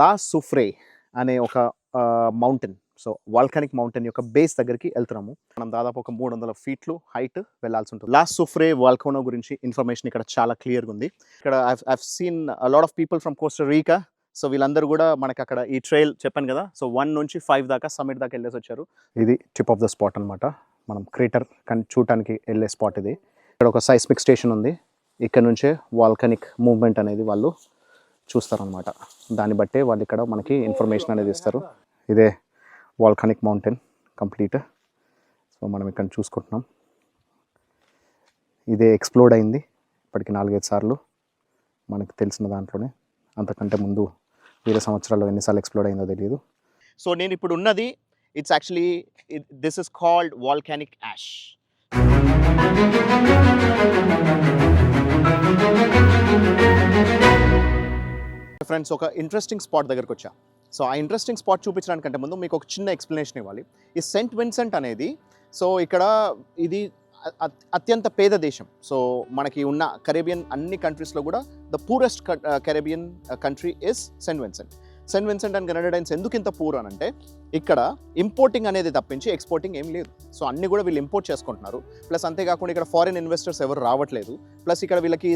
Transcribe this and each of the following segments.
లా Soufriere అనే ఒక mountain so volcanic mountain యొక్క బేస్ దగ్గరికి వెళ్తున్నాము. మనం దాదాపు ఒక మూడు వందల ఫీట్లు హైట్ వెళ్ళాల్సి ఉంటుంది. లాస్ట్ సుఫ్రే వాల్కోనో గురించి ఇన్ఫర్మేషన్ ఇక్కడ చాలా క్లియర్గా ఉంది. ఇక్కడ I've seen lot of people from Costa Rica so వీళ్ళందరూ కూడా మనకి అక్కడ ఈ ట్రైల్ చెప్పాను కదా. సో వన్ నుంచి ఫైవ్ దాకా సమిట్ దాకా వెళ్ళేసి వచ్చారు. ఇది టిప్ ఆఫ్ ద స్పాట్ అనమాట మనం క్రేటర్ కానీ చూడటానికి వెళ్ళే స్పాట్ ఇది. ఇక్కడ ఒక సైస్మిక్ స్టేషన్ ఉంది. ఇక్కడ నుంచే వాల్కనిక్ మూవ్మెంట్ అనేది వాళ్ళు చూస్తారనమాట దాన్ని బట్టే వాళ్ళు ఇక్కడ మనకి ఇన్ఫర్మేషన్ అనేది ఇస్తారు. ఇదే వాల్కానిక్ మౌంటైన్ కంప్లీట్ సో మనం ఇక్కడ చూసుకుంటున్నాం. ఇదే ఎక్స్ప్లోడ్ అయింది. ఇప్పటికి నాలుగైదు సార్లు మనకు తెలిసిన దాంట్లోనే. అంతకంటే ముందు వేరే సంవత్సరాల్లో ఎన్నిసార్లు ఎక్స్ప్లోడ్ అయిందో తెలియదు. సో నేను ఇప్పుడు ఉన్నది it's actually this is called volcanic ash friends ఒక ఇంట్రెస్టింగ్ స్పాట్ దగ్గరకు వచ్చా. సో ఆ ఇంట్రెస్టింగ్ స్పాట్ చూపించడానికంటే ముందు మీకు ఒక చిన్న ఎక్స్ప్లెనేషన్ ఇవ్వాలి. ఈ సెంట్ విన్సెంట్ అనేది సో ఇక్కడ ఇది అత్యంత పేద దేశం. సో మనకి ఉన్న కరేబియన్ అన్ని కంట్రీస్లో కూడా the purest Caribbean country is Saint Vincent Saint Vincent and Grenadines ఎందుకు ఇంత పూర్ అని అంటే ఇక్కడ ఇంపోర్టింగ్ అనేది తప్పించి ఎక్స్పోర్టింగ్ ఏం లేదు. సో అన్ని కూడా వీళ్ళు ఇంపోర్ట్ చేసుకుంటున్నారు. ప్లస్ అంతేకాకుండా ఇక్కడ ఫారిన్ ఇన్వెస్టర్స్ ఎవరు రావట్లేదు. ప్లస్ ఇక్కడ వీళ్ళకి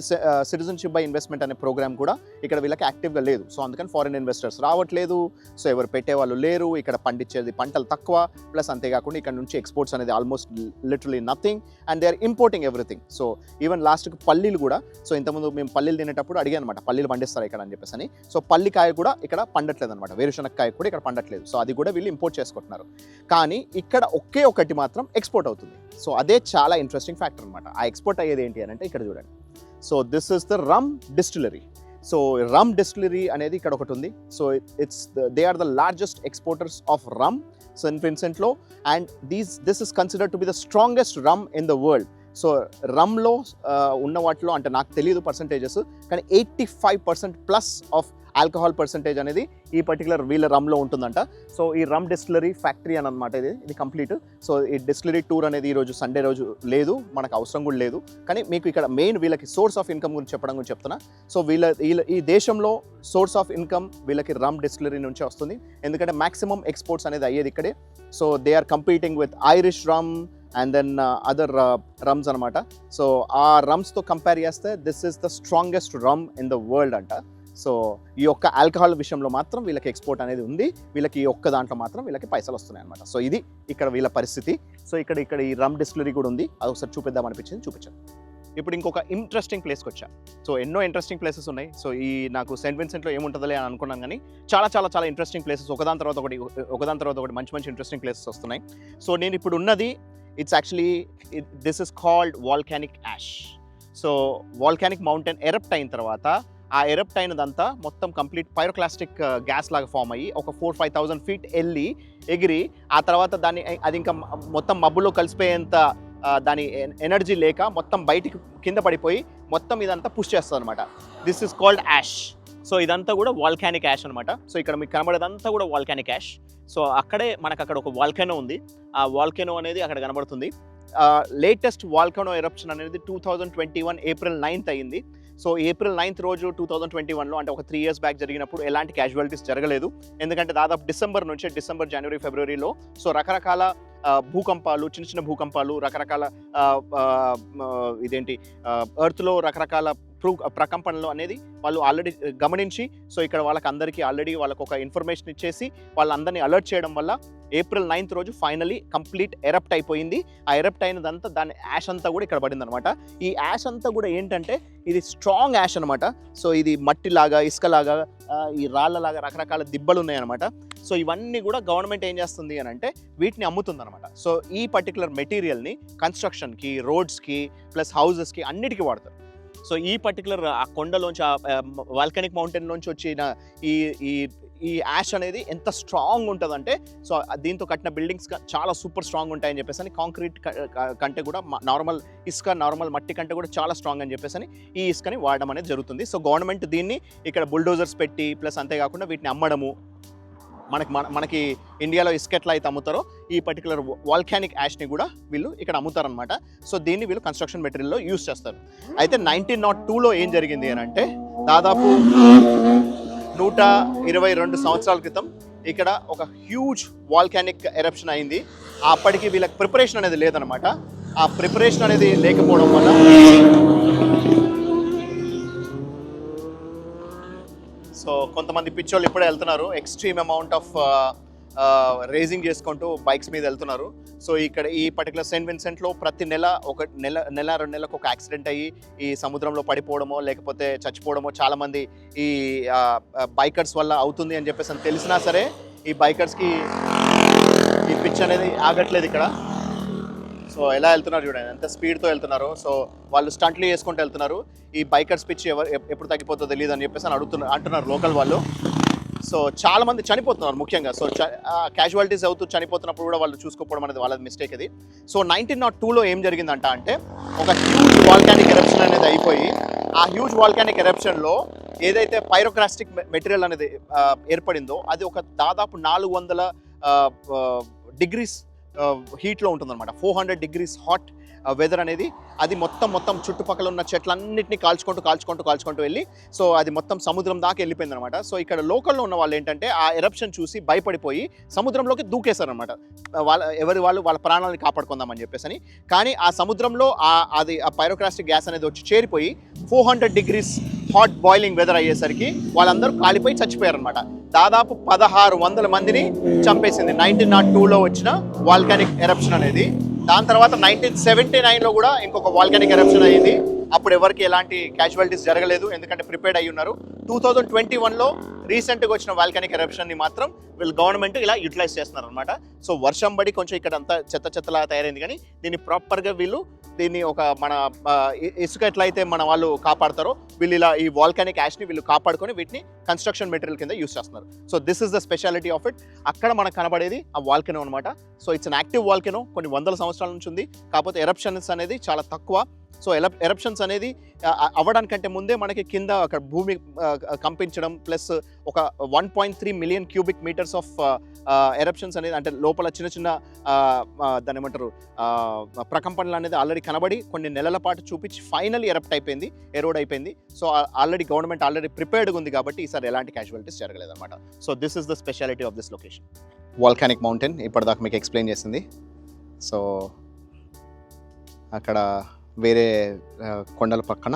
సిటిజన్షిప్ బై ఇన్వెస్ట్మెంట్ అనే ప్రోగ్రామ్ కూడా ఇక్కడ వీళ్ళకి యాక్టివ్గా లేదు. సో అందుకని ఫారిన్ ఇన్వెస్టర్స్ రావట్లేదు. సో ఎవరు పెట్టేవాళ్ళు లేరు. ఇక్కడ పండించేది పంటలు తక్కువ. ప్లస్ అంతేకాకుండా ఇక్కడ నుంచి ఎక్స్పోర్ట్స్ అనేది almost literally nothing and they are importing everything so even లాస్ట్కి పల్లీలు కూడా సో ఇంతకుముందు మేము పల్లీలు తినేటప్పుడు అడిగాను అనమాట పల్లీలు పండిస్తారు ఇక్కడ? అని చెప్పేసి అని సో పల్లికాయ కూడా ఇక్కడ పండట్లేదు అనమాట వేరుశనక్కాయ కూడా ఇక్కడ పండట్లేదు. సో అది కూడా వీళ్ళు ఇంపోర్ట్ చేసుకుంటున్నారు. కానీ ఇక్కడ ఒకే ఒకటి మాత్రం ఎక్స్పోర్ట్ అవుతుంది. సో అదే చాలా ఇంట్రెస్టింగ్ ఫ్యాక్టర్ అనమాట ఆ ఎక్స్పోర్ట్ అయ్యేది ఏంటి అని అంటే ఇక్కడ చూడండి. So this is the rum distillery so rum distillery అనేది ఇక్కడ ఒకటి ఉంది. So it's they are the largest exporters of rum Saint విన్సెంట్లో and these this is considered to be the strongest rum in the world so రమ్లో uh, ఉన్న వాటిలో అంటే నాకు తెలియదు percentages కానీ eighty five percent plus of alcohol percentage అనేది ఈ particular వీళ్ళ రమ్లో ఉంటుందంట. సో ఈ రమ్ డిస్టిలరీ ఫ్యాక్టరీ అని అనమాట ఇది. ఇది కంప్లీట్. సో ఈ డిస్టిలరీ టూర్ అనేది ఈ రోజు సండే రోజు లేదు. మనకు అవసరం కూడా లేదు. కానీ మీకు ఇక్కడ మెయిన్ వీళ్ళకి సోర్స్ ఆఫ్ ఇన్కమ్ గురించి చెప్పడం గురించి చెప్తున్నా. సో వీళ్ళ వీళ్ళ ఈ దేశంలో సోర్స్ ఆఫ్ ఇన్కమ్ వీళ్ళకి రమ్ డిస్టిలరీ నుంచే వస్తుంది. ఎందుకంటే మ్యాక్సిమం ఎక్స్పోర్ట్స్ అనేది అయ్యేది ఇక్కడే. So they are competing with Irish rum and then other rums అనమాట సో ఆ రమ్స్తో కంపేర్ చేస్తే this is the strongest rum in the world అంట. సో ఈ యొక్క ఆల్కహాల్ విషయంలో మాత్రం వీళ్ళకి ఎక్స్పోర్ట్ అనేది ఉంది. వీళ్ళకి ఈ ఒక్క దాంట్లో మాత్రం వీళ్ళకి పైసలు వస్తున్నాయి అనమాట సో ఇది ఇక్కడ వీళ్ళ పరిస్థితి. సో ఇక్కడ ఇక్కడ ఈ రమ్ డిస్టిలరీ కూడా ఉంది. అది ఒకసారి చూపిద్దాం అనిపించింది చూపించాను ఇప్పుడు ఇంకొక ఇంట్రెస్టింగ్ ప్లేస్కి వచ్చా. సో ఎన్నో ఇంట్రెస్టింగ్ ప్లేసెస్ ఉన్నాయి. సో ఈ నాకు సెంట్ విన్సెంట్లో ఏముంటుందిలే అని అనుకున్నాను కానీ చాలా చాలా చాలా ఇంట్రెస్టింగ్ ప్లేసెస్ ఒకదాని తర్వాత ఒకటి ఒకదాని తర్వాత ఒకటి మంచి మంచి ఇంట్రెస్టింగ్ ప్లేసెస్ వస్తున్నాయి. సో నేను ఇప్పుడు ఉన్నది it's actually this is called volcanic ash so volcanic mountain erupt అయిన తర్వాత ఆ ఎరప్ట్ అయినదంతా మొత్తం కంప్లీట్ పైరోక్లాస్టిక్ గ్యాస్ లాగా ఫామ్ అయ్యి ఒక ఫోర్ ఫైవ్ థౌసండ్ ఫీట్ వెళ్ళి ఎగిరి ఆ తర్వాత దాన్ని అది ఇంకా మొత్తం మబ్బులో కలిసిపోయేంత దాని ఎనర్జీ లేక మొత్తం బయటికి కింద పడిపోయి మొత్తం ఇదంతా పుష్ చేస్తుంది అనమాట this is called ash so ఇదంతా కూడా వాల్కానిక్ యాష్ అనమాట సో ఇక్కడ మీకు కనబడేదంతా కూడా వాల్కానిక్ యాష్ సో అక్కడే మనకు అక్కడ ఒక వాల్కెనో ఉంది. ఆ వాల్కెనో అనేది అక్కడ కనబడుతుంది. లేటెస్ట్ వాల్కనో ఎరప్షన్ అనేది two thousand twenty one April ninth అయింది. సో ఏప్రిల్ నైన్త్ రోజు టూ థౌజండ్ ట్వంటీ వన్లో అంటే ఒక త్రీ ఇయర్స్ బ్యాక్ జరిగినప్పుడు ఎలాంటి క్యాజువాలిటీస్ జరగలేదు. ఎందుకంటే దాదాపు డిసెంబర్ నుంచి డిసెంబర్ జనవరి ఫిబ్రవరిలో సో రకరకాల భూకంపాలు చిన్న చిన్న భూకంపాలు రకరకాల ఇదేంటి ఎర్త్లో రకరకాల త్రూ ప్రకంపనలు అనేది వాళ్ళు ఆల్రెడీ గమనించి సో ఇక్కడ వాళ్ళకి అందరికీ ఆల్రెడీ వాళ్ళకు ఒక ఇన్ఫర్మేషన్ ఇచ్చేసి వాళ్ళందరినీ అలర్ట్ చేయడం వల్ల ఏప్రిల్ నైన్త్ రోజు ఫైనలీ కంప్లీట్ ఎరప్ట్ అయిపోయింది. ఆ ఎరప్ట్ అయినదంతా దాని యాష్ అంతా కూడా ఇక్కడ పడింది అనమాట ఈ యాష్ అంతా కూడా ఏంటంటే ఇది స్ట్రాంగ్ యాష్ అనమాట సో ఇది మట్టిలాగా ఇసుకలాగా ఈ రాళ్ళలాగా రకరకాల దిబ్బలు ఉన్నాయన్నమాట. సో ఇవన్నీ కూడా గవర్నమెంట్ ఏం చేస్తుంది అని అంటే వీటిని అమ్ముతుంది అనమాట సో ఈ పర్టికులర్ మెటీరియల్ని కన్స్ట్రక్షన్కి రోడ్స్కి ప్లస్ హౌజెస్కి అన్నిటికీ వాడతారు. సో ఈ పర్టికులర్ ఆ కొండలోంచి వాల్కనిక్ మౌంటైన్లోంచి వచ్చిన ఈ ఈ ఈ యాష్ అనేది ఎంత స్ట్రాంగ్ ఉంటుందంటే సో దీంతో కట్టిన బిల్డింగ్స్ చాలా సూపర్ స్ట్రాంగ్ ఉంటాయని చెప్పేసి అని కాంక్రీట్ కంటే కూడా నార్మల్ ఇసుక నార్మల్ మట్టి కంటే కూడా చాలా స్ట్రాంగ్ అని చెప్పేసి అని ఈ ఇసుకని వాడడం అనేది జరుగుతుంది. సో గవర్నమెంట్ దీన్ని ఇక్కడ బుల్డోజర్స్ పెట్టి ప్లస్ అంతేకాకుండా వీటిని అమ్మడము మనకి మన మనకి ఇండియాలో ఇసుక ఎట్లా అయితే అమ్ముతారో ఈ పర్టికులర్ వాల్కానిక్ యాష్ని కూడా వీళ్ళు ఇక్కడ అమ్ముతారనమాట సో దీన్ని వీళ్ళు కన్స్ట్రక్షన్ మెటీరియల్లో యూస్ చేస్తారు. అయితే నైన్టీన్ నాట్ టూలో ఏం జరిగింది అని అంటే దాదాపు నూట ఇరవై రెండు సంవత్సరాల క్రితం ఇక్కడ ఒక హ్యూజ్ వాల్కానిక్ ఎరప్షన్ అయింది. అప్పటికి వీళ్ళకి ప్రిపరేషన్ అనేది లేదనమాట ఆ ప్రిపరేషన్ అనేది లేకపోవడం వల్ల సో కొంతమంది పిచ్చోళ్ళు ఇప్పుడే వెళ్తున్నారు. ఎక్స్ట్రీమ్ అమౌంట్ ఆఫ్ రేసింగ్ చేసుకుంటూ బైక్స్ మీద వెళ్తున్నారు. సో ఇక్కడ ఈ పర్టికులర్ సెయింట్ విన్సెంట్లో ప్రతి నెల ఒక నెల నెల రెండు నెలలకు ఒక యాక్సిడెంట్ అయ్యి ఈ సముద్రంలో పడిపోవడమో లేకపోతే చచ్చిపోవడమో చాలామంది ఈ బైకర్స్ వల్ల అవుతుంది అని చెప్పేసి అని తెలిసినా సరే ఈ బైకర్స్కి ఈ పిచ్ అనేది ఆగట్లేదు ఇక్కడ. సో ఎలా వెళ్తున్నారు చూడండి ఎంత స్పీడ్తో వెళ్తున్నారు. సో వాళ్ళు స్టంట్లు చేసుకుంటూ వెళ్తున్నారు. ఈ బైకర్స్ పిచ్ ఎవరు ఎప్పుడు తగ్గిపోతుందో తెలియదు అని చెప్పేసి అని అడుగుతున్నారు అంటున్నారు లోకల్ వాళ్ళు. సో చాలా మంది చనిపోతున్నారు ముఖ్యంగా. సో క్యాజువాలిటీస్ అవుతూ చనిపోతున్నప్పుడు కూడా వాళ్ళు చూసుకోకపోవడం అనేది వాళ్ళది మిస్టేక్ ఇది సో నైన్టీన్ నాట్ టూలో ఏం జరిగిందంట అంటే ఒక హ్యూజ్ వాల్కానిక్ ఎరప్షన్ అనేది అయిపోయి ఆ హ్యూజ్ వాల్కానిక్ ఎరప్షన్లో ఏదైతే పైరోక్రాస్టిక్ మెటీరియల్ అనేది ఏర్పడిందో అది ఒక దాదాపు నాలుగు వందల డిగ్రీస్ హీట్లో ఉంటుందన్నమాట. Four hundred degrees hot weather అనేది అది మొత్తం మొత్తం చుట్టుపక్కల ఉన్న చెట్లన్నింటినీ కాల్చుకుంటూ కాల్చుకుంటూ కాల్చుకుంటూ వెళ్ళి సో అది మొత్తం సముద్రం దాకా వెళ్ళిపోయింది అనమాట సో ఇక్కడ లోకల్లో ఉన్న వాళ్ళు ఏంటంటే ఆ ఎరప్షన్ చూసి భయపడిపోయి సముద్రంలోకి దూకేశారనమాట. వాళ్ళ ఎవరి వాళ్ళు వాళ్ళ ప్రాణాలను కాపాడుకుందామని చెప్పేసి అని కానీ ఆ సముద్రంలో ఆ అది ఆ పైరోక్రాస్టిక్ గ్యాస్ అనేది వచ్చి చేరిపోయి four hundred degrees hot boiling weather అయ్యేసరికి వాళ్ళందరూ కాలిపోయి చచ్చిపోయారనమాట. దాదాపు పదహారు వందల మందిని చంపేసింది. నైన్టీన్ నాట్ టూలో వచ్చిన వాల్కానిక్ ఎరప్షన్ అనేది. దాని తర్వాత నైన్టీన్ సెవెంటీ నైన్లో కూడా ఇంకొక వాల్కానిక్ ఎరప్షన్ అయ్యింది. అప్పుడు ఎవరికి ఎలాంటి క్యాజువాలిటీస్ జరగలేదు ఎందుకంటే ప్రిపేర్డ్ అయి ఉన్నారు. టూ థౌజండ్ ట్వంటీ వన్లో రీసెంట్గా వచ్చిన వాల్కానిక్ ఎరప్షన్ని మాత్రం వీళ్ళు గవర్నమెంట్ ఇలా యూటిలైజ్ చేస్తున్నారు అనమాట సో వర్షం పడి కొంచెం ఇక్కడ అంతా చెత్త చెత్తలా తయారైంది కానీ దీన్ని ప్రాపర్గా వీళ్ళు దీన్ని ఒక మన ఇసుక ఎట్లయితే మన వాళ్ళు కాపాడతారో వీళ్ళు ఇలా ఈ వాల్కానిక్ యాష్ని వీళ్ళు కాపాడుకొని వీటిని కన్స్ట్రక్షన్ మెటీరియల్ కింద యూస్ చేస్తున్నారు. So this is the speciality of it అక్కడ మనకు కనబడేది ఆ వాల్కెనో అనమాట so it's an active volcano కొన్ని వందల సంవత్సరాల నుంచి ఉంది. కాకపోతే ఎరప్షన్స్ అనేది చాలా తక్కువ. సో ఎల ఎరప్షన్స్ అనేది అవ్వడానికంటే ముందే మనకి కింద అక్కడ భూమి కంపించడం ప్లస్ ఒక one point three million cubic metres of eruptions అనేది అంటే లోపల చిన్న చిన్న దాని దాన్ని ఏమంటారు ప్రకంపనలు అనేది ఆల్రెడీ కనబడి కొన్ని నెలల పాటు చూపించి ఫైనల్ ఎరప్ట్ అయిపోయింది ఎరోడ్ అయిపోయింది. సో ఆల్రెడీ గవర్నమెంట్ ఆల్రెడీ ప్రిపేర్డ్గా ఉంది కాబట్టి ఈసారి ఎలాంటి casualties జరగలేదన్నమాట. So this is the speciality of this location volcanic mountain ఇప్పటిదాకా మీకు ఎక్స్ప్లెయిన్ చేసింది. సో అక్కడ వేరే కొండల పక్కన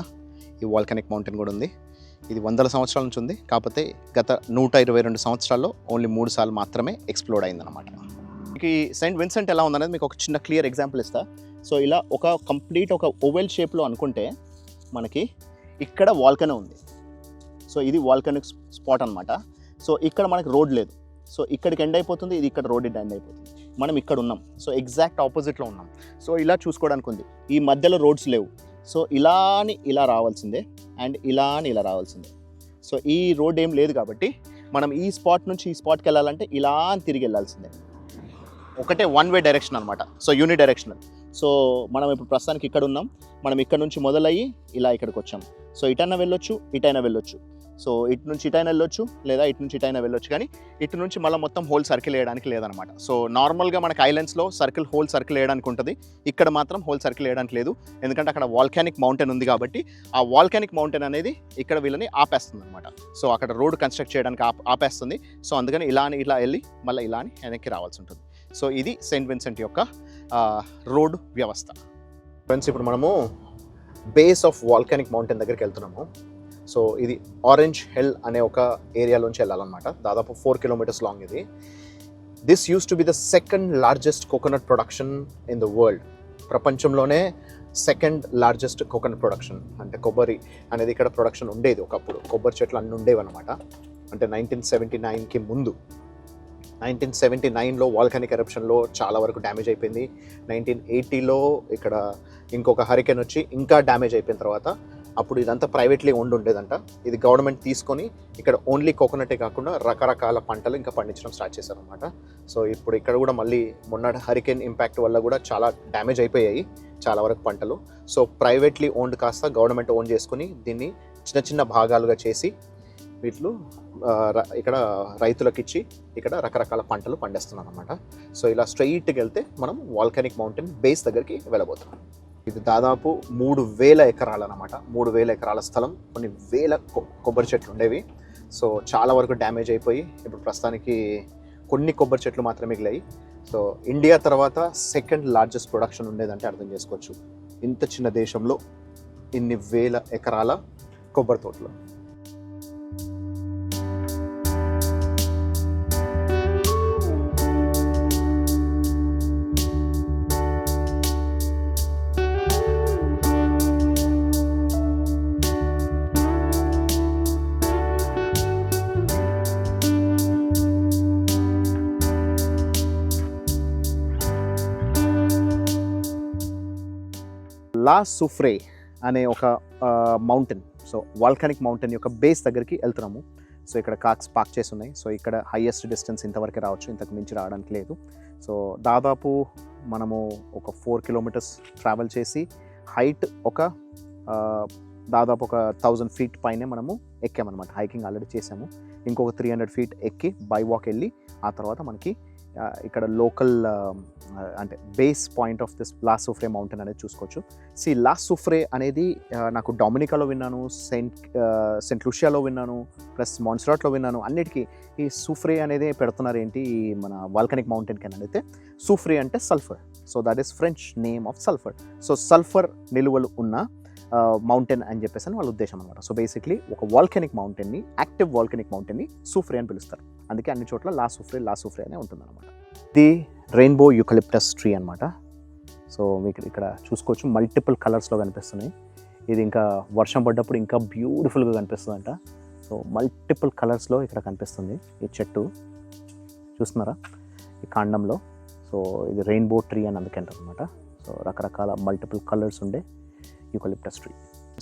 ఈ వాల్కానిక్ మౌంటైన్ కూడా ఉంది. ఇది వందల సంవత్సరాల నుంచి ఉంది. కాకపోతే గత నూట ఇరవై రెండు సంవత్సరాల్లో ఓన్లీ మూడు సార్లు మాత్రమే ఎక్స్ప్లోర్ అయిందనమాట మీకు ఈ సెయింట్ విన్సెంట్ ఎలా ఉందనేది మీకు ఒక చిన్న క్లియర్ ఎగ్జాంపుల్ ఇస్తా. సో ఇలా ఒక కంప్లీట్ ఒక ఓవెల్ షేప్లో అనుకుంటే మనకి ఇక్కడ వాల్కనే ఉంది. సో ఇది వాల్కనిక్ స్పాట్ అనమాట సో ఇక్కడ మనకి రోడ్ లేదు. సో ఇక్కడికి ఎండ్ అయిపోతుంది ఇది ఇక్కడ రోడ్ ఎండ్ అయిపోతుంది. మనం ఇక్కడ ఉన్నాం. సో ఎగ్జాక్ట్ ఆపోజిట్లో ఉన్నాం. సో ఇలా చూసుకోవడానికి ఉంది. ఈ మధ్యలో రోడ్స్ లేవు. సో ఇలా అని ఇలా రావాల్సిందే అండ్ ఇలా అని ఇలా రావాల్సిందే. సో ఈ రోడ్ ఏం లేదు కాబట్టి మనం ఈ స్పాట్ నుంచి ఈ స్పాట్కి వెళ్ళాలంటే ఇలా అని తిరిగి వెళ్ళాల్సిందే. ఒకటే వన్ వే డైరెక్షన్ అనమాట సో యూని డైరెక్షనల్ సో మనం ఇప్పుడు ప్రస్తుతానికి ఇక్కడ ఉన్నాం. మనం ఇక్కడ నుంచి మొదలయ్యి ఇలా ఇక్కడికి వచ్చాం. సో ఇటైనా వెళ్ళొచ్చు ఇటైనా వెళ్ళొచ్చు. సో ఇటు నుంచి ఇటైనా వెళ్ళొచ్చు లేదా ఇటు నుంచి ఇటైనా వెళ్ళొచ్చు. కానీ ఇటు నుంచి మళ్ళీ మొత్తం హోల్ సర్కిల్ వేయడానికి లేదనమాట. సో నార్మల్గా మనకి ఐలాండ్స్లో సర్కిల్ హోల్ సర్కిల్ వేయడానికి ఉంటుంది. ఇక్కడ మాత్రం హోల్ సర్కిల్ వేయడానికి లేదు. ఎందుకంటే అక్కడ వాల్కానిక్ మౌంటైన్ ఉంది కాబట్టి ఆ వాల్కానిక్ మౌంటైన్ అనేది ఇక్కడ వీళ్ళని ఆపేస్తుంది అనమాట సో అక్కడ రోడ్ కన్స్ట్రక్ట్ చేయడానికి ఆప్ ఆపేస్తుంది. సో అందుకని ఇలా అని ఇలా వెళ్ళి మళ్ళీ ఇలా అని వెనక్కి రావాల్సి ఉంటుంది. సో ఇది సెయింట్ విన్సెంట్ యొక్క రోడ్ వ్యవస్థ. ఫ్రెండ్స్ ఇప్పుడు మనము బేస్ ఆఫ్ వాల్కానిక్ మౌంటైన్ దగ్గరికి వెళ్తున్నాము. సో ఇది ఆరెంజ్ హెల్ అనే ఒక ఏరియాలోంచి వెళ్ళాలన్నమాట. దాదాపు ఫోర్ కిలోమీటర్స్ లాంగ్ ఇది. This use to be the second largest coconut production in the world ప్రపంచంలోనే సెకండ్ లార్జెస్ట్ కోకోనట్ ప్రొడక్షన్ అంటే కొబ్బరి అనేది ఇక్కడ ప్రొడక్షన్ ఉండేది ఒకప్పుడు. కొబ్బరి చెట్లు అన్నీ ఉండేవి అనమాట అంటే నైన్టీన్ సెవెంటీ నైన్కి ముందు నైన్టీన్ సెవెంటీ నైన్లో వాల్కానిక్ ఎరప్షన్లో చాలా వరకు డ్యామేజ్ అయిపోయింది. నైన్టీన్ ఎయిటీలో ఇక్కడ ఇంకొక హరికెన్ వచ్చి ఇంకా డ్యామేజ్ అయిపోయిన తర్వాత అప్పుడు ఇదంతా ప్రైవేట్లీ ఓన్డ్ ఉండేదంట. ఇది గవర్నమెంట్ తీసుకొని ఇక్కడ ఓన్లీ కోకోనటే కాకుండా రకరకాల పంటలు ఇంకా పండించడం స్టార్ట్ చేశారనమాట సో ఇప్పుడు ఇక్కడ కూడా మళ్ళీ మొన్న హరికేన్ ఇంపాక్ట్ వల్ల కూడా చాలా డ్యామేజ్ అయిపోయాయి చాలా వరకు పంటలు. సో ప్రైవేట్లీ ఓన్డ్ కాస్త గవర్నమెంట్ ఓన్ చేసుకుని దీన్ని చిన్న చిన్న భాగాలుగా చేసి వీటిలో ఇక్కడ రైతులకు ఇచ్చి ఇక్కడ రకరకాల పంటలు పండిస్తున్నాం అనమాట సో ఇలా స్ట్రైట్కి వెళ్తే మనం వాల్కానిక్ మౌంటైన్ బేస్ దగ్గరికి వెళ్ళబోతున్నాం. ఇది దాదాపు మూడు వేల ఎకరాలు అనమాట మూడు వేల ఎకరాల స్థలం కొన్ని వేల కొ- కొబ్బరి చెట్లు ఉండేవి. సో చాలా వరకు డ్యామేజ్ అయిపోయి ఇప్పుడు ప్రస్తుతానికి కొన్ని కొబ్బరి చెట్లు మాత్రమే మిగిలాయి. సో ఇండియా తర్వాత సెకండ్ లార్జెస్ట్ ప్రొడక్షన్ ఉండేదంటే అర్థం చేసుకోవచ్చు. ఇంత చిన్న దేశంలో ఇన్ని వేల ఎకరాల కొబ్బరి తోటలు. లా సుఫ్రే అనే ఒక మౌంటైన్ సో వాల్కనిక్ మౌంటైన్ యొక్క బేస్ దగ్గరికి వెళ్తున్నాము. సో ఇక్కడ కార్స్ పార్క్ చేసి ఉన్నాయి సో ఇక్కడ హైయెస్ట్ డిస్టెన్స్ ఇంతవరకు రావచ్చు. ఇంతకు మించి రావడానికి లేదు. సో దాదాపు మనము ఒక ఫోర్ కిలోమీటర్స్ ట్రావెల్ చేసి హైట్ ఒక దాదాపు ఒక థౌజండ్ ఫీట్ పైనే మనము ఎక్కామన్నమాట. హైకింగ్ ఆల్రెడీ చేసాము ఇంకొక త్రీ హండ్రెడ్ ఫీట్ ఎక్కి బై వాక్ వెళ్ళి ఆ తర్వాత మనకి ఇక్కడ లోకల్ అంటే base point of this La Soufriere mountain అనేది చూసుకోవచ్చు. సి లాస్ సుఫ్రే అనేది నాకు డొమినికాలో విన్నాను సెయింట్ సెంట్ లూషియాలో విన్నాను ప్లస్ మాన్సరాట్లో విన్నాను అన్నిటికీ ఈ సుఫ్రే అనేది పెడుతున్నారు ఏంటి ఈ మన వాల్కనిక్ మౌంటైన్ కింద అయితే సుఫ్రే అంటే sulphur so that is French name of sulphur so sulphur నిలువలు ఉన్న మౌంటైన్ అని చెప్పేసి అని వాళ్ళ ఉద్దేశం అనమాట సో బేసిక్లీ ఒక వాల్కెనిక్ మౌంటైన్ని యాక్టివ్ వాల్కెనిక్ మౌంటైన్ని సూఫ్రే అని పిలుస్తారు. అందుకే అన్ని చోట్ల లా సూఫ్రే లా సూఫ్రే అనే ఉంటుంది అనమాట ది రెయిన్బో యూకలిప్టస్ ట్రీ అనమాట సో మీకు ఇక్కడ చూసుకోవచ్చు. మల్టిపుల్ కలర్స్లో కనిపిస్తున్నాయి. ఇది ఇంకా వర్షం పడ్డప్పుడు ఇంకా బ్యూటిఫుల్గా కనిపిస్తుందంట. సో మల్టిపుల్ కలర్స్లో ఇక్కడ కనిపిస్తుంది ఈ చెట్టు. చూస్తున్నారా? ఈ కాండంలో. సో ఇది రెయిన్బో ట్రీ అని అందుకే అనమాట సో రకరకాల మల్టిపుల్ కలర్స్ ఉండే యూకలిప్టస్ ట్రీ.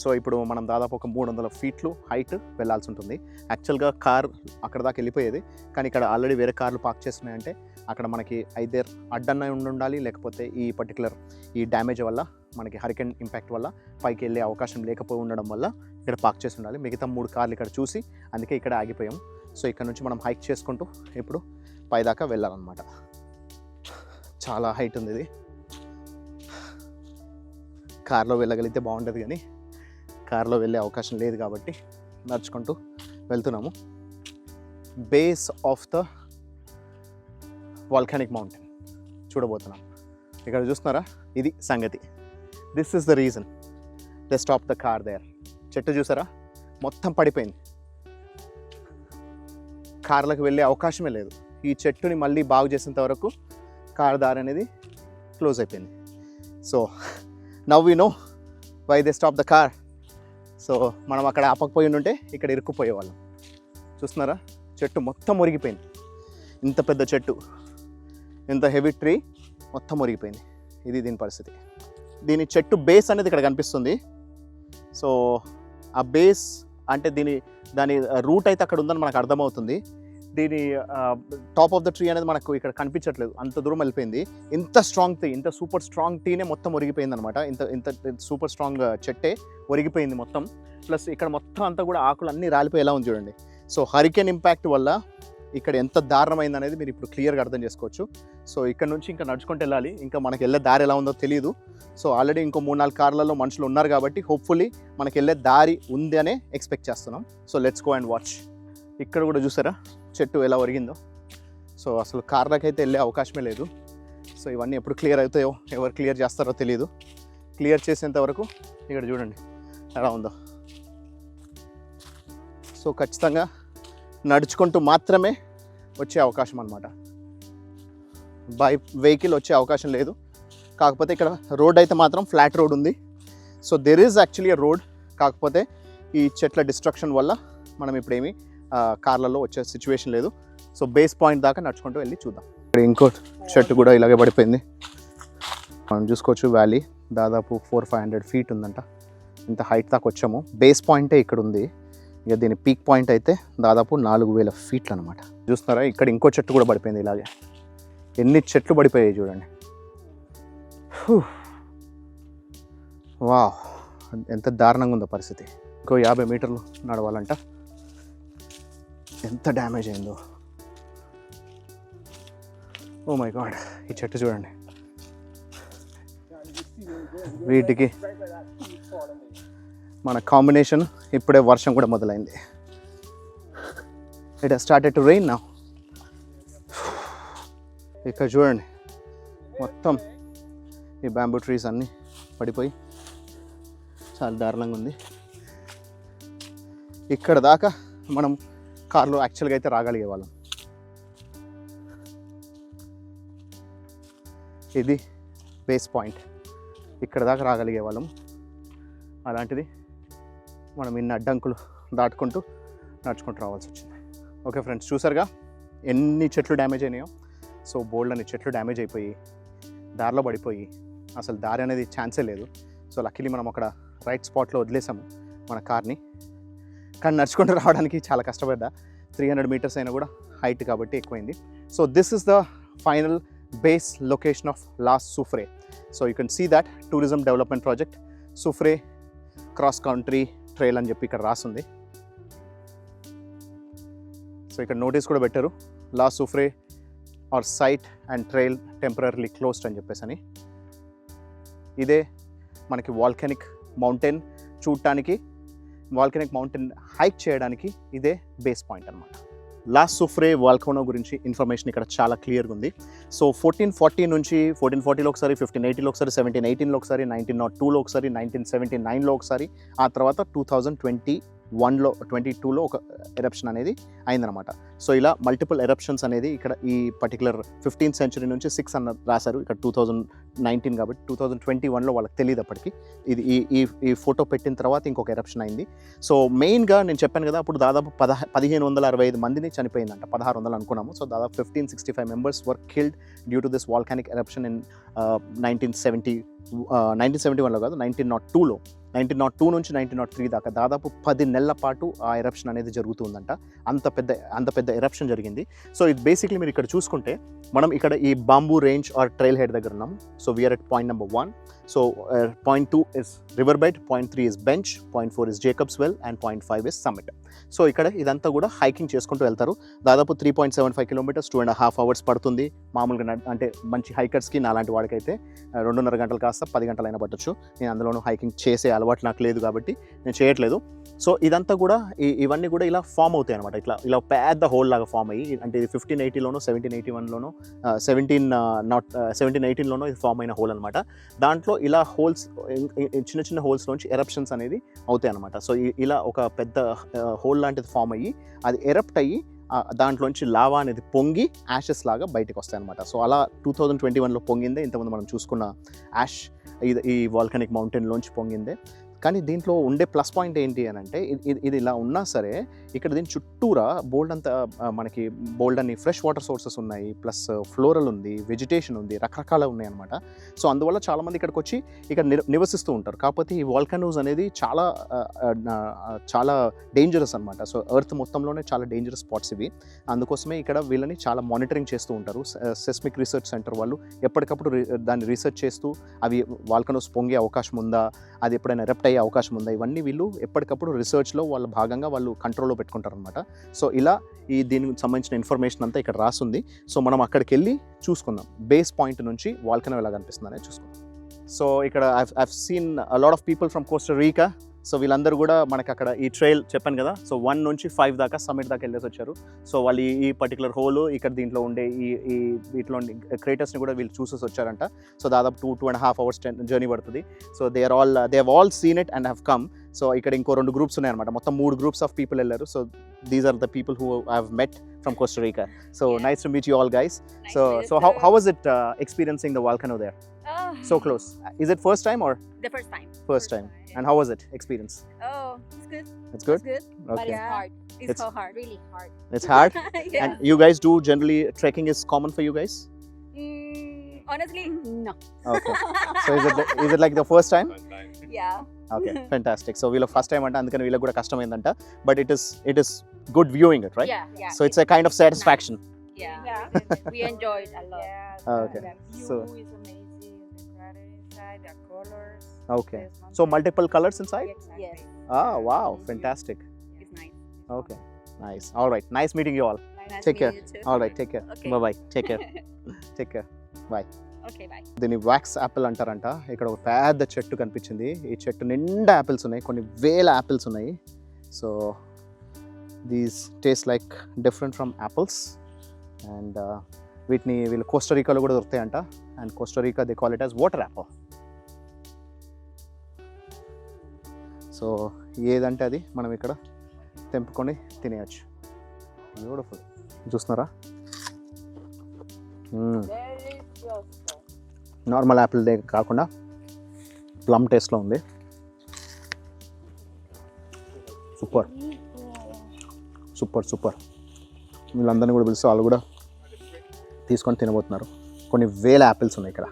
సో ఇప్పుడు మనం దాదాపు ఒక మూడు వందల ఫీట్లు హైట్ వెళ్ళాల్సి ఉంటుంది. యాక్చువల్గా కార్ అక్కడ దాకా వెళ్ళిపోయేది. కానీ ఇక్కడ ఆల్రెడీ వేరే కార్లు పార్క్ చేస్తున్నాయంటే అక్కడ మనకి ఐదర్ అడ్డన్న ఉండి ఉండాలి లేకపోతే ఈ పర్టికులర్ ఈ డ్యామేజ్ వల్ల మనకి హరికెన్ ఇంపాక్ట్ వల్ల పైకి వెళ్ళే అవకాశం లేకపోయి ఉండడం వల్ల ఇక్కడ పార్క్ చేసి ఉండాలి. మిగతా మూడు కార్లు ఇక్కడ చూసి అందుకే ఇక్కడ ఆగిపోయాం. సో ఇక్కడ నుంచి మనం హైక్ చేసుకుంటూ ఇప్పుడు పైదాకా వెళ్ళాలన్నమాట. చాలా హైట్ ఉంది ఇది. కార్లో వెళ్ళగలిగితే బాగుంటుంది కానీ కార్లో వెళ్ళే అవకాశం లేదు కాబట్టి నడుచుకుంటూ వెళ్తున్నాము. Base of the volcanic mountain చూడబోతున్నాం. ఇక్కడ చూస్తున్నారా? ఇది సంగతి. This is the reason the stop the car there చెట్టు చూసారా? మొత్తం పడిపోయింది. కార్లకు వెళ్ళే అవకాశమే లేదు. ఈ చెట్టుని మళ్ళీ బాగు చేసేంత వరకు కార్ దారి అనేది క్లోజ్ అయిపోయింది. So now we know why they stop the car so మనం అక్కడ ఆపకపోయి ఉంటే ఇక్కడ ఇరుక్కుపోయేవాళ్ళం చూస్తున్నారా? చెట్టు మొత్తం మురిగిపోయింది. ఇంత పెద్ద చెట్టు ఇంత హెవీ ట్రీ మొత్తం మురిగిపోయింది. ఇది దీని పరిస్థితి. దీని చెట్టు బేస్ అనేది ఇక్కడ కనిపిస్తుంది. సో ఆ బేస్ అంటే దీని దాని రూట్ అయితే అక్కడ ఉందని మనకు అర్థమవుతుంది. దీని టాప్ ఆఫ్ ద ట్రీ అనేది మనకు ఇక్కడ కనిపించట్లేదు. అంత దూరం వెళ్ళిపోయింది. ఇంత స్ట్రాంగ్ టీ ఇంత సూపర్ స్ట్రాంగ్ టీనే మొత్తం ఒరిగిపోయింది అనమాట ఇంత ఇంత సూపర్ స్ట్రాంగ్ చెట్టే ఒరిగిపోయింది మొత్తం. ప్లస్ ఇక్కడ మొత్తం అంతా కూడా ఆకులు అన్నీ రాలిపోయేలా ఉంది చూడండి. సో హరికేన్ ఇంపాక్ట్ వల్ల ఇక్కడ ఎంత దారుణమైంది అనేది మీరు ఇప్పుడు క్లియర్గా అర్థం చేసుకోవచ్చు. సో ఇక్కడ నుంచి ఇంకా నడుచుకుంటూ వెళ్ళాలి. ఇంకా మనకి వెళ్ళే దారి ఎలా ఉందో తెలియదు సో ఆల్రెడీ ఇంకో మూడు నాలుగు కార్లలో మనుషులు ఉన్నారు కాబట్టి హోప్ఫుల్లీ మనకి వెళ్ళే దారి ఉంది అనే ఎక్స్పెక్ట్ చేస్తున్నాం. So let's go and watch. ఇక్కడ కూడా చూసారా? చెట్టు ఎలా ఒరిగిందో. సో అసలు కార్లకైతే అయితే వెళ్ళే అవకాశమే లేదు. సో ఇవన్నీ ఎప్పుడు క్లియర్ అవుతాయో ఎవరు క్లియర్ చేస్తారో తెలియదు క్లియర్ చేసేంత వరకు ఇక్కడ చూడండి ఎలా ఉందో. సో ఖచ్చితంగా నడుచుకుంటూ మాత్రమే వచ్చే అవకాశం అనమాట బై వెహికల్ వచ్చే అవకాశం లేదు. కాకపోతే ఇక్కడ రోడ్ అయితే మాత్రం ఫ్లాట్ రోడ్ ఉంది. So there is actually road కాకపోతే ఈ చెట్ల డిస్ట్రక్షన్ వల్ల మనం ఇప్పుడేమి కార్లలో వచ్చే సిచ్యువేషన్ లేదు. సో బేస్ పాయింట్ దాకా నడుచుకుంటూ వెళ్ళి చూద్దాం. ఇక్కడ ఇంకో చెట్టు కూడా ఇలాగే పడిపోయింది. మనం చూసుకోవచ్చు వ్యాలీ దాదాపు ఫోర్ ఫైవ్ హండ్రెడ్ ఫీట్ ఉందంట. ఇంత హైట్ దాకా వచ్చాము. బేస్ పాయింటే ఇక్కడ ఉంది. ఇక దీని పీక్ పాయింట్ అయితే దాదాపు నాలుగు వేల ఫీట్లు అనమాట చూస్తున్నారా? ఇక్కడ ఇంకో చెట్టు కూడా పడిపోయింది ఇలాగే. ఎన్ని చెట్లు పడిపోయాయి చూడండి. వా ఎంత దారుణంగా ఉందో పరిస్థితి. ఇంకో యాభై మీటర్లు నడవాలంట. ఎంత డ్యామేజ్ అయిందో. ఓ మై గాడ్ ఈ చెట్టు చూడండి. వీటికి మన కాంబినేషన్ ఇప్పుడే వర్షం కూడా మొదలైంది. ఇట్ స్టార్టెడ్ టు రెయిన్ నా ఇక్కడ చూడండి మొత్తం ఈ బ్యాంబూ ట్రీస్ అన్నీ పడిపోయి చాలా దారుణంగా ఉంది. ఇక్కడ దాకా మనం కార్లో యాక్చువల్గా అయితే రాగలిగే వాళ్ళం. ఇది బేస్ పాయింట్ ఇక్కడ దాకా రాగలిగే వాళ్ళం. అలాంటిది మనం ఇన్ని అడ్డంకులు దాటుకుంటూ నడుచుకుంటూ రావాల్సి వచ్చింది. ఓకే ఫ్రెండ్స్ చూసారుగా? ఎన్ని చెట్లు డ్యామేజ్ అయినాయో. సో బోల్డ్ అనే చెట్లు డ్యామేజ్ అయిపోయి దారిలో పడిపోయి అసలు దారి అనేది ఛాన్సే లేదు. సో లక్కీలీ మనం అక్కడ రైట్ స్పాట్లో వదిలేసాము మన కార్ని కానీ నడుచుకుంటూ రావడానికి చాలా కష్టపడ్డా. త్రీ హండ్రెడ్ మీటర్స్ అయినా కూడా హైట్ కాబట్టి ఎక్కువైంది. So this is the final base location of last Soufriere so you can see that tourism development project Soufriere cross country trail అని చెప్పి ఇక్కడ రాసుంది. సో ఇక్కడ నోటీస్ కూడా పెట్టారు. La Soufriere are site and trail temporary closed అని చెప్పేసి అని. ఇదే మనకి వాల్కెనిక్ మౌంటైన్ చూడటానికి వాల్కెనిక్ మౌంటైన్ హైక్ చేయడానికి ఇదే బేస్ పాయింట్ అనమాట లాస్ట్ సుఫ్రే వాల్కోనో గురించి ఇన్ఫర్మేషన్ ఇక్కడ చాలా క్లియర్గా ఉంది. సో ఫోర్టీన్ ఫార్టీ నుంచి ఫోర్టీన్ ఫార్టీలో ఒకసారి ఫిఫ్టీన్ ఎయిటీలో ఒకసారి సెవెంటీన్ ఎయిటీన్లో ఒకసారి నైన్టీన్ నాట్ టూలో ఒకసారి నైన్టీన్ సెవెంటీ నైన్లో ఒకసారి ఆ తర్వాత టూ థౌజండ్ ట్వంటీ వన్లో ట్వంటీ టూలో ఒక ఎరప్షన్ అనేది అయిందనమాట సో ఇలా మల్టిపుల్ ఎరప్షన్స్ అనేది ఇక్కడ ఈ పర్టికులర్ ఫిఫ్టీన్త్ సెంచరీ నుంచి సిక్స్ అన్న రాశారు. ఇక్కడ టూ థౌజండ్ నైన్టీన్ కాబట్టి టూ థౌజండ్ ట్వంటీ వన్లో వాళ్ళకి తెలియదు అప్పటికి. ఇది ఈ ఈ ఈ ఫోటో పెట్టిన తర్వాత ఇంకొక ఎరప్షన్ అయింది. సో మెయిన్గా నేను చెప్పాను కదా అప్పుడు దాదాపు పదహ పదిహేను వందల అరవై ఐదు మందిని చనిపోయిందంట. పదహారు వందలు అనుకున్నాము. సో దాదాపు fifteen sixty five members were killed due to this volcanic eruption in nineteen seventy nineteen seventy వన్లో కాదు నైన్టీన్ నాట్ టూలో. నైన్టీన్ నాట్ టూ నుంచి నైన్టీన్ నాట్ త్రీ దాకా దాదాపు పది నెలల పాటు ఆ ఎరప్షన్ అనేది జరుగుతుందంట. అంత పెద్ద అంత పెద్ద ఎరప్షన్ జరిగింది. సో ఇది బేసిక్లీ మీరు ఇక్కడ చూసుకుంటే మనం ఇక్కడ ఈ bamboo range or trail head దగ్గర ఉన్నాం. So we're at point number one so point two is river bite point three is bench point four is Jacob's well and point five is summit so ఇక్కడ ఇదంతా కూడా hiking చేసుకుంటూ వెళ్తారు. దాదాపు three point seven five kilometres two and half hours పడుతుంది. మామూలుగా అంటే మంచి హైకర్స్కి నాలాంటి వాడికైతే రెండున్నర గంటలు కాస్త పది గంటలైనా పట్టొచ్చు. నేను అందులోనూ హైకింగ్ చేసే అలవాటు నాకు లేదు కాబట్టి నేను చేయట్లేదు. సో ఇదంతా కూడా ఇవన్నీ కూడా ఇలా ఫామ్ అవుతాయి అనమాట ఇట్లా ఇలా పెద్ద హోల్ లాగా ఫామ్ అయ్యి అంటే ఇది ఫిఫ్టీన్ ఎయిటీలోనో సెవెంటీన్ ఎయిటీ వన్లోనో సెవెంటీన్ నాట్ సెవెంటీన్ ఎయిటీన్లోనో ఇది ఫామ్ అయిన హోల్ అనమాట దాంట్లో ఇలా హోల్స్ చిన్న చిన్న హోల్స్ నుంచి ఎరప్షన్స్ అనేది అవుతాయి అనమాట సో ఇలా ఒక పెద్ద హోల్ లాంటిది ఫామ్ అయ్యి అది ఎరప్ట్ అయ్యి దాంట్లోంచి లావా అనేది పొంగి యాషెస్ లాగా బయటకు వస్తాయన్నమాట సో అలా టూ థౌజండ్ ట్వంటీ వన్లో పొంగిందే ఇంతకుముందు మనం చూసుకున్న యాష్ ఇది ఈ వాల్కనిక్ మౌంటైన్లోంచి పొంగిందే. కానీ దీంట్లో ఉండే ప్లస్ పాయింట్ ఏంటి అని అంటే ఇది- ఇది ఇది ఇలా ఉన్నా సరే ఇక్కడ దీని చుట్టూరా బోల్డ్ అంతా మనకి బోల్డ్ అని ఫ్రెష్ వాటర్ సోర్సెస్ ఉన్నాయి ప్లస్ ఫ్లోరల్ ఉంది వెజిటేషన్ ఉంది రకరకాల ఉన్నాయి అనమాట సో అందువల్ల చాలామంది ఇక్కడికి వచ్చి ఇక్కడ నివసిస్తూ ఉంటారు. కాకపోతే ఈ వాల్కనోస్ అనేది చాలా చాలా డేంజరస్ అనమాట సో ఎర్త్ మొత్తంలోనే చాలా డేంజరస్ స్పాట్స్ ఇవి. అందుకోసమే ఇక్కడ వీళ్ళని చాలా మానిటరింగ్ చేస్తూ ఉంటారు. సెస్మిక్ రీసెర్చ్ సెంటర్ వాళ్ళు ఎప్పటికప్పుడు రి- దాన్ని రీసెర్చ్ చేస్తూ అవి వాల్కనోస్ పొంగే అవకాశం ఉందా అది ఎప్పుడైనా రెప్ట్ అయ్యే అవకాశం ఉందా ఇవన్నీ వీళ్ళు ఎప్పటికప్పుడు రీసెర్చ్లో వాళ్ళ భాగంగా వాళ్ళు కంట్రోల్లో పెట్టుకుంటారు అనమాట సో ఇలా ఈ దీనికి సంబంధించిన ఇన్ఫర్మేషన్ అంతా ఇక్కడ రాసుంది. సో మనం అక్కడికి వెళ్ళి చూసుకుందాం. బేస్ పాయింట్ నుంచి వాల్కనో ఎలా కనిపిస్తుంది అనేది చూసుకుందాం. సో ఇక్కడ I've seen lot of people from Costa Rica so వీళ్ళందరూ కూడా మనకి అక్కడ ఈ ట్రైల్ చెప్పాను కదా. సో వన్ నుంచి ఫైవ్ దాకా సమ్మిట్ దాకా వెళ్ళేసి వచ్చారు. సో వాళ్ళు ఈ- పర్టికులర్ హోల్ ఇక్కడ దీంట్లో ఉండే ఈ ఈ వీటిలో క్రియేటర్స్ని కూడా వీళ్ళు చూసేసి వచ్చారంట. సో దాదాపు two two and half hours journey పడుతుంది. So they are all they have all seen it and have come so ఇక్కడ ఇంకో రెండు గ్రూప్స్ ఉన్నాయన్నమాట మొత్తం మూడు గ్రూప్స్ ఆఫ్ పీపుల్ వెళ్ళారు so these are the people who have met from Costa Rica so Yeah. Nice to meet you all guys Nice so to so how meet how you. Was it experiencing the volcano there Oh, so close is it first time or the first time. First time and how was it experience Oh, it's good. It's good It's good. But okay it's hard. It's, It's- so hard. Really hard. It's hard yeah. And you guys do generally trekking is common for you guys Mm, honestly, no. Okay so is it is it like the first time Yeah. Okay fantastic so వీళ్ళ first time అంటే అందుకని వీళ్ళకి కూడా కష్టమైందంట but it is it is good viewing it right Yeah. Yeah. So it's a kind of satisfaction yeah. Yeah. we enjoyed a lot. Yeah, Okay. the view So- is amazing. The crater inside, the colors. Okay there's so mountain- multiple colours inside Exactly. Yes. Ah, wow, fantastic. It's nice. Okay, nice. All right, nice meeting you all. Nice Take care. meeting you too. All దీన్ని wax apple అంటారంట. ఇక్కడ ఒక పెద్ద చెట్టు కనిపించింది. ఈ చెట్టు నిండా యాపిల్స్ ఉన్నాయి. కొన్ని వేల యాపిల్స్ ఉన్నాయి. So these taste like different from apples and వీటిని వీళ్ళు కోస్టరీకాలో కూడా దొరుకుతాయంట. And Costa Rica they call it as water apple so ఏదంటే అది మనం ఇక్కడ తెంపుకొని తినేయచ్చు. బ్యూటిఫుల్ చూస్తున్నారా? Delicioso. నార్మల్ యాపిల్ కాకుండా ప్లమ్ టేస్ట్లో ఉంది. సూపర్. Super super. వీళ్ళందరినీ కూడా పిలిస్తే వాళ్ళు కూడా తీసుకొని తినబోతున్నారు. కొన్ని వేల యాపిల్స్ ఉన్నాయి ఇక్కడ.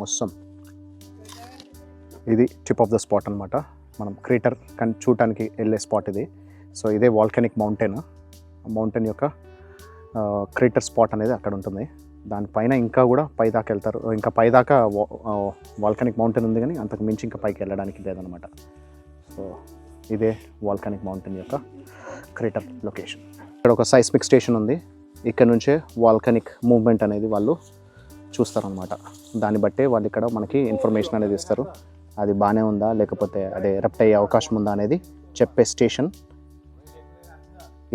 వస్తాం ఇది టిప్ ఆఫ్ ద స్పాట్ అనమాట మనం క్రేటర్ కన్ చూడటానికి వెళ్ళే స్పాట్ ఇది. సో ఇదే వాల్కనిక్ మౌంటైన్. మౌంటైన్ యొక్క క్రేటర్ స్పాట్ అనేది అక్కడ ఉంటుంది. దానిపైన ఇంకా కూడా పైదాకా వెళ్తారు. ఇంకా పైదాకా వాల్కనిక్ మౌంటైన్ ఉంది కానీ అంతకు మించి ఇంకా పైకి వెళ్ళడానికి లేదనమాట సో ఇదే వాల్కనిక్ మౌంటైన్ యొక్క క్రేటర్ లొకేషన్ ఇక్కడ ఒక సైస్మిక్ స్టేషన్ ఉంది. ఇక్కడ నుంచే వాల్కనిక్ మూవ్మెంట్ అనేది వాళ్ళు చూస్తారనమాట దాన్ని బట్టే వాళ్ళు ఇక్కడ మనకి ఇన్ఫర్మేషన్ అనేది ఇస్తారు. అది బాగానే ఉందా? లేకపోతే అదే ఎరప్ట్ అయ్యే అవకాశం ఉందా అనేది చెప్పే స్టేషన్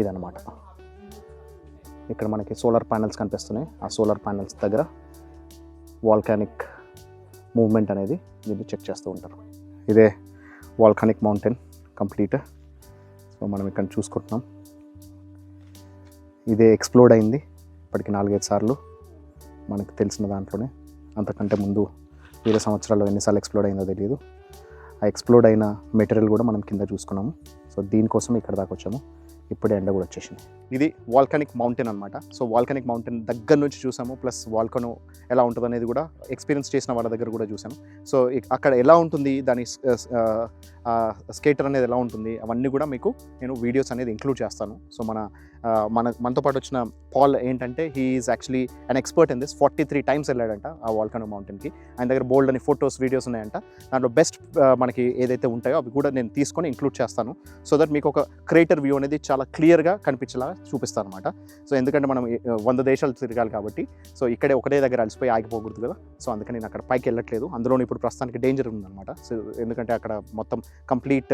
ఇదనమాట ఇక్కడ మనకి సోలార్ ప్యానెల్స్ కనిపిస్తున్నాయి. ఆ సోలార్ ప్యానెల్స్ దగ్గర వాల్కానిక్ మూవ్మెంట్ అనేది వీళ్ళు చెక్ చేస్తూ ఉంటారు. ఇదే వాల్కానిక్ మౌంటైన్ కంప్లీట్ సో మనం ఇక్కడ చూసుకుంటున్నాం. ఇదే ఎక్స్ప్లోడ్ అయింది. ఇప్పటికి నాలుగైదు సార్లు మనకు తెలిసిన దాంట్లోనే. అంతకంటే ముందు వేరే సంవత్సరాల్లో ఎన్నిసార్లు ఎక్స్ప్లోడ్ అయిందో తెలియదు. ఆ ఎక్స్ప్లోడ్ అయిన మెటీరియల్ కూడా మనం కింద చూసుకున్నాము. సో దీనికోసం ఇక్కడ దాకా వచ్చాము. ఇప్పుడే ఎండ కూడా వచ్చేసింది. ఇది వాల్కనిక్ మౌంటైన్ అనమాట సో వాల్కనిక్ మౌంటైన్ దగ్గర నుంచి చూసాము. ప్లస్ వాల్కను ఎలా ఉంటుంది అనేది కూడా ఎక్స్పీరియన్స్ చేసిన వాళ్ళ దగ్గర కూడా చూసాను సో అక్కడ ఎలా ఉంటుంది దాని స్కేటర్ అనేది ఎలా ఉంటుంది అవన్నీ కూడా మీకు నేను వీడియోస్ అనేది ఇంక్లూడ్ చేస్తాను. సో మన మన మనతో పాటు వచ్చిన పాల్ ఏంటంటే he is actually an expert in this forty three times వెళ్ళాడంట ఆ వాల్కనో మౌంటైన్కి ఆయన దగ్గర బోల్డ్ అని ఫొటోస్ వీడియోస్ ఉన్నాయంట. దాంట్లో బెస్ట్ మనకి ఏదైతే ఉంటాయో అవి కూడా నేను తీసుకొని ఇంక్లూడ్ చేస్తాను. సో దట్ మీకు ఒక క్రియేటర్ వ్యూ అనేది చాలా క్లియర్గా కనిపించేలా చూపిస్తాను అనమాట సో ఎందుకంటే మనం వంద దేశాలు తిరగాలి కాబట్టి సో ఇక్కడే ఒకటే దగ్గర అలసిపోయి ఆగిపోకూడదు కదా. సో అందుకని నేను అక్కడ పైకి వెళ్ళట్లేదు. అందులో ఇప్పుడు ప్రస్తుతానికి డేంజర్ ఉందన్నమాట. సో ఎందుకంటే అక్కడ మొత్తం కంప్లీట్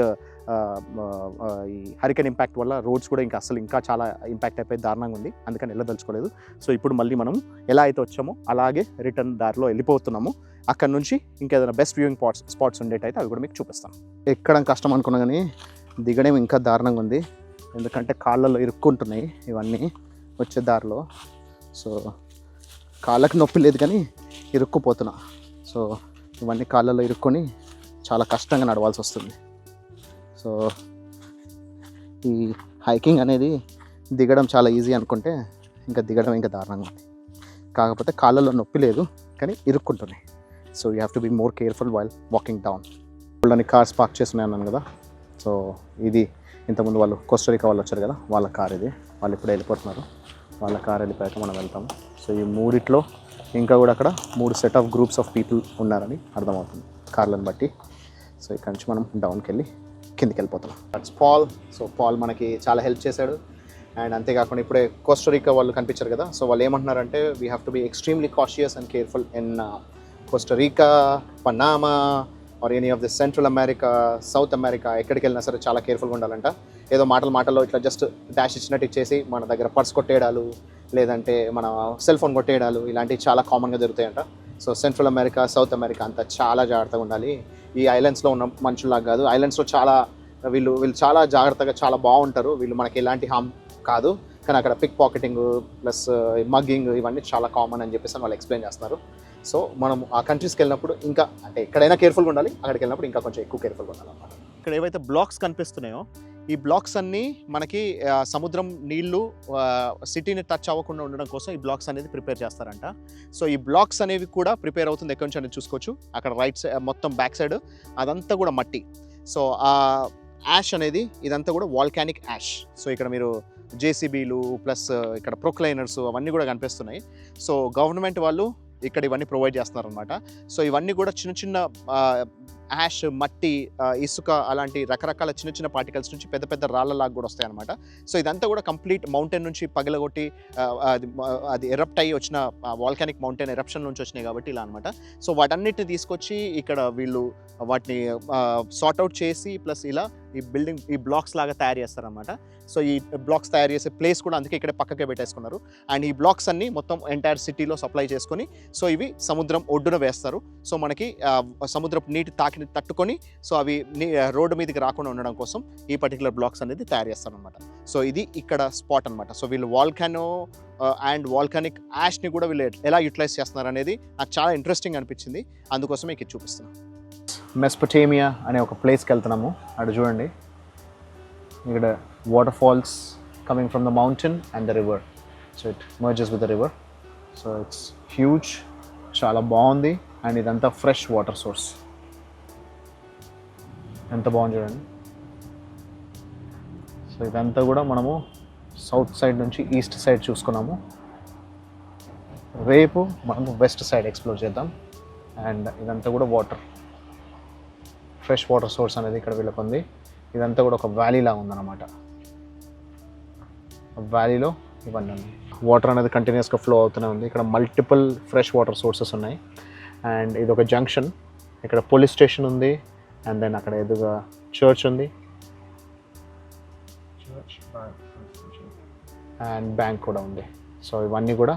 ఈ హరికన్ ఇంపాక్ట్ వల్ల రోడ్స్ కూడా ఇంకా అసలు ఇంకా చాలా ఇంపాక్ట్ అయిపోయి దారుణంగా ఉంది. అందుకని వెళ్ళదలుచుకోలేదు సో ఇప్పుడు మళ్ళీ మనం ఎలా అయితే వచ్చామో అలాగే రిటర్న్ దారిలో వెళ్ళిపోతున్నాము అక్కడ నుంచి ఇంకేదైనా బెస్ట్ వ్యూయింగ్ స్పాట్స్ స్పాట్స్ ఉండేటైతే అవి కూడా మీకు చూపిస్తాను. ఎక్కడం కష్టం అనుకున్నా కానీ దిగడం ఇంకా దారుణంగా ఉంది. ఎందుకంటే కాళ్ళలో ఇరుక్కుంటున్నాయి ఇవన్నీ వచ్చే దారిలో. సో కాళ్ళకి నొప్పి లేదు కానీ ఇరుక్కుపోతున్నా. సో ఇవన్నీ కాళ్ళలో ఇరుక్కొని చాలా కష్టంగా నడవాల్సి వస్తుంది. సో ఈ హైకింగ్ అనేది దిగడం చాలా ఈజీ అనుకుంటే ఇంకా దిగడం ఇంకా దారుణంగా ఉంది. కాకపోతే కాళ్ళలో నొప్పి లేదు కానీ ఇరుక్కుంటున్నాయి so you have to be more careful while walking down వాళ్ళని కార్స్ పార్క్ చేస్తున్నాయి అన్నాను కదా. సో ఇది ఇంతకుముందు వాళ్ళు కోస్టరికా వాళ్ళు వచ్చారు కదా వాళ్ళ కార్ ఇది. వాళ్ళు ఇప్పుడు వెళ్ళిపోతున్నారు. వాళ్ళ కార్ వెళ్ళిపోయాక మనం వెళ్తాము. సో ఈ మూడిట్లో ఇంకా కూడా అక్కడ మూడు set of groups of people ఉన్నారని అర్థమవుతుంది. కార్లను బట్టి. సో ఇక్కడ నుంచి మనం డౌన్కి వెళ్ళి కిందికి వెళ్ళిపోతున్నాం దట్స్ పాల్ సో పాల్ మనకి చాలా హెల్ప్ చేశాడు. అండ్ అంతేకాకుండా ఇప్పుడే కోస్టరికా వాళ్ళు కనిపించారు కదా. సో వాళ్ళు ఏమంటున్నారంటే we have to be extremely cautious and careful in Costa Rica Panama or any of the Central America South America ఎక్కడికి వెళ్ళినా సరే చాలా కేర్ఫుల్గా ఉండాలంట. ఏదో మాటలు మాటల్లో ఇట్లా జస్ట్ డాష్ ఇచ్చినట్టు ఇచ్చేసి మన దగ్గర పర్స్ కొట్టేయడాలు లేదంటే మన సెల్ ఫోన్ కొట్టేయడాలు ఇలాంటివి చాలా కామన్గా జరుగుతాయంట. So Central America South America అంతా చాలా జాగ్రత్తగా ఉండాలి. ఈ ఐలాండ్స్లో ఉన్న మనుషుల్లాగా కాదు. ఐలాండ్స్లో చాలా వీళ్ళు వీళ్ళు చాలా జాగ్రత్తగా చాలా బాగుంటారు. వీళ్ళు మనకి ఎలాంటి హామ్ కాదు. కానీ అక్కడ పిక్ పాకెటింగ్ ప్లస్ మగ్గింగ్ ఇవన్నీ చాలా కామన్ అని చెప్పేసి వాళ్ళు ఎక్స్ప్లెయిన్ చేస్తున్నారు. సో మనం ఆ కంట్రీస్కి వెళ్ళినప్పుడు ఇంకా అంటే ఎక్కడైనా కేర్ఫుల్గా ఉండాలి. అక్కడికి వెళ్ళినప్పుడు ఇంకా కొంచెం ఎక్కువ కేర్ఫుల్గా ఉండాలి అన్నమాట ఇక్కడ ఏవైతే బ్లాక్స్ కనిపిస్తున్నాయో ఈ బ్లాక్స్ అన్నీ మనకి సముద్రం నీళ్ళు సిటీని టచ్ అవ్వకుండా ఉండడం కోసం ఈ బ్లాక్స్ అనేది ప్రిపేర్ చేస్తారంట. సో ఈ బ్లాక్స్ అనేవి కూడా ప్రిపేర్ అవుతుంది ఎక్కడి నుంచి అనేది చూసుకోవచ్చు. అక్కడ రైట్ సైడ్ మొత్తం బ్యాక్ సైడ్ అదంతా కూడా మట్టి. సో ఆ యాష్ అనేది ఇదంతా కూడా వాల్కానిక్ యాష్. సో ఇక్కడ మీరు జేసీబీలు ప్లస్ ఇక్కడ ప్రొక్లైనర్స్ అవన్నీ కూడా కనిపిస్తున్నాయి. సో గవర్నమెంట్ వాళ్ళు ఇక్కడ ఇవన్నీ ప్రొవైడ్ చేస్తున్నారు అనమాట సో ఇవన్నీ కూడా చిన్న చిన్న యాష్ మట్టి ఇసుక అలాంటి రకరకాల చిన్న చిన్న పార్టికల్స్ నుంచి పెద్ద పెద్ద రాళ్ళలాగా కూడా వస్తాయి అనమాట సో ఇదంతా కూడా కంప్లీట్ మౌంటైన్ నుంచి పగలగొట్టి అది అది ఎరప్ట్ అయ్యి వచ్చిన వాల్కానిక్ మౌంటైన్ ఎరప్షన్ నుంచి వచ్చినాయి కాబట్టి ఇలా అనమాట సో వాటన్నిటిని తీసుకొచ్చి ఇక్కడ వీళ్ళు వాటిని సార్ట్ అవుట్ చేసి ప్లస్ ఇలా ఈ బిల్డింగ్ ఈ బ్లాక్స్ లాగా తయారు చేస్తారనమాట సో ఈ బ్లాక్స్ తయారు చేసే ప్లేస్ కూడా అందుకే ఇక్కడ పక్కకే పెట్టేసుకున్నారు. అండ్ ఈ బ్లాక్స్ అన్ని మొత్తం ఎంటైర్ సిటీలో సప్లై చేసుకొని సో ఇవి సముద్రం ఒడ్డున వేస్తారు. సో మనకి సముద్రపు నీటి తాకిని తట్టుకొని సో అవి రోడ్డు మీదకి రాకుండా ఉండడం కోసం ఈ పర్టికులర్ బ్లాక్స్ అనేది తయారు చేస్తారనమాట సో ఇది ఇక్కడ స్పాట్ అనమాట సో వీళ్ళు వాల్కానో అండ్ వాల్కానిక్ యాష్ని కూడా వీళ్ళు ఎలా యూటిలైజ్ చేస్తున్నారు అనేది నాకు చాలా ఇంట్రెస్టింగ్ అనిపించింది. అందుకోసం మీకు చూపిస్తున్నాను. మెస్పటేమియా అనే ఒక ప్లేస్కి వెళ్తున్నాము. అక్కడ చూడండి. ఇక్కడ waterfalls coming from the mountain and the river so it merges with the river so it's huge చాలా బాగుంది అండ్ ఇదంతా ఫ్రెష్ వాటర్ సోర్స్ ఎంత బాగుంది చూడండి. సో ఇదంతా కూడా మనము సౌత్ సైడ్ నుంచి ఈస్ట్ సైడ్ చూసుకున్నాము. రేపు మనము వెస్ట్ సైడ్ ఎక్స్ప్లోర్ చేద్దాం. అండ్ ఇదంతా కూడా వాటర్ ఫ్రెష్ వాటర్ సోర్స్ అనేది ఇక్కడ వీళ్ళకి ఉంది ఇదంతా కూడా ఒక వ్యాలీ లాగా ఉందన్నమాట వ్యాలీలో ఇవన్నీ ఉన్నాయి. వాటర్ అనేది కంటిన్యూస్గా ఫ్లో అవుతూనే ఉంది. ఇక్కడ మల్టిపుల్ ఫ్రెష్ వాటర్ సోర్సెస్ ఉన్నాయి. అండ్ ఇది ఒక జంక్షన్. ఇక్కడ పోలీస్ స్టేషన్ ఉంది. అండ్ దెన్ అక్కడ ఎదురుగా చర్చ్ ఉంది. అండ్ బ్యాంక్ కూడా ఉంది. సో ఇవన్నీ కూడా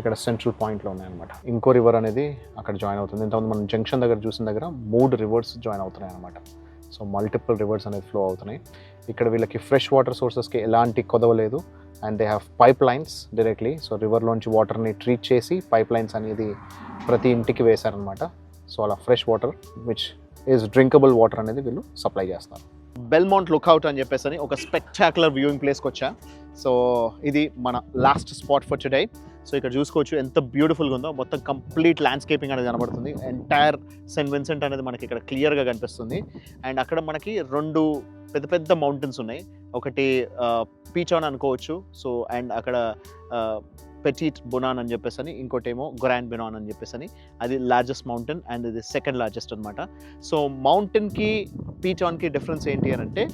ఇక్కడ సెంట్రల్ పాయింట్లో ఉన్నాయన్నమాట. ఇంకో రివర్ అనేది అక్కడ జాయిన్ అవుతుంది. ఇంతకుముందు మనం జంక్షన్ దగ్గర చూసిన దగ్గర మూడు రివర్స్ జాయిన్ అవుతున్నాయి అనమాట సో మల్టిపుల్ రివర్స్ అనేది ఫ్లో అవుతున్నాయి. ఇక్కడ వీళ్ళకి ఫ్రెష్ వాటర్ సోర్సెస్కి ఎలాంటి కొదవ లేదు. And they have pipelines directly so రివర్లోంచి వాటర్ని ట్రీట్ చేసి పైప్ లైన్స్ అనేది ప్రతి ఇంటికి వేశారనమాట సో అలా fresh water which is drinkable water అనేది వీళ్ళు సప్లై చేస్తారు. బెల్మౌంట్ లుక్అవుట్ అని చెప్పేసి అని ఒక స్పెక్టాకులర్ వ్యూయింగ్ ప్లేస్కి వచ్చా సో ఇది మన last spot for today so ఇక్కడ చూసుకోవచ్చు ఎంత బ్యూటిఫుల్గా ఉందో. మొత్తం కంప్లీట్ ల్యాండ్స్కేపింగ్ అనేది కనబడుతుంది. ఎంటైర్ సెయింట్ విన్సెంట్ అనేది మనకి ఇక్కడ క్లియర్గా కనిపిస్తుంది. అండ్ అక్కడ మనకి రెండు పెద్ద పెద్ద మౌంటైన్స్ ఉన్నాయి. ఒకటి uh, పీచాన్ అనుకోవచ్చు. సో అండ్ అక్కడ uh, పెటీట్ బొనాన్ అని చెప్పేసి అని ఇంకోటేమో గ్రాండ్ బెనాన్ అని చెప్పేసి అని అది లార్జెస్ట్ మౌంటైన్ అండ్ ఇది సెకండ్ లార్జెస్ట్ అనమాట సో మౌంటైన్కి పీటాన్కి డిఫరెన్స్ ఏంటి అని అంటే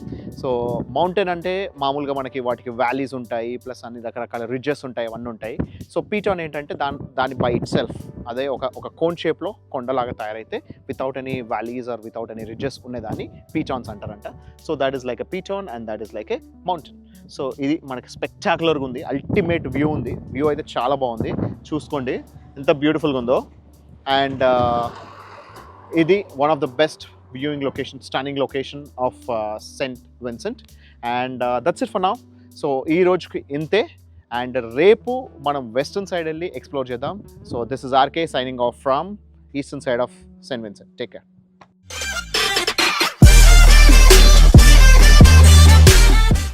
సో మౌంటైన్ అంటే మామూలుగా మనకి వాటికి వ్యాలీస్ ఉంటాయి ప్లస్ అన్ని రకరకాల రిడ్జెస్ ఉంటాయి అవన్నీ ఉంటాయి. సో పీటాన్ ఏంటంటే దాని దాని బై ఇట్ సెల్ఫ్ అదే ఒక ఒక కోన్ షేప్లో కొండలాగా తయారైతే without any valleys or without any ridges ఉండేదాన్ని పీచాన్స్ అంటారంట. So that is like a piton and that is like a mountain so ఇది మనకి స్పెక్టాకులర్గా ఉంది. అల్టిమేట్ వ్యూ ఉంది. వ్యూ అయితే చాలా బాగుంది. చూసుకోండి. ఎంత బ్యూటిఫుల్గా ఉందో. అండ్ uh, ఇది one of the best viewing location standing location of Saint Vincent and that's it for now so ఈ రోజుకి ఇంతే. అండ్ రేపు మనం వెస్టర్న్ సైడ్ వెళ్ళి ఎక్స్ప్లోర్ చేద్దాం. So this is RK signing off from eastern side of Saint Vincent. Take care.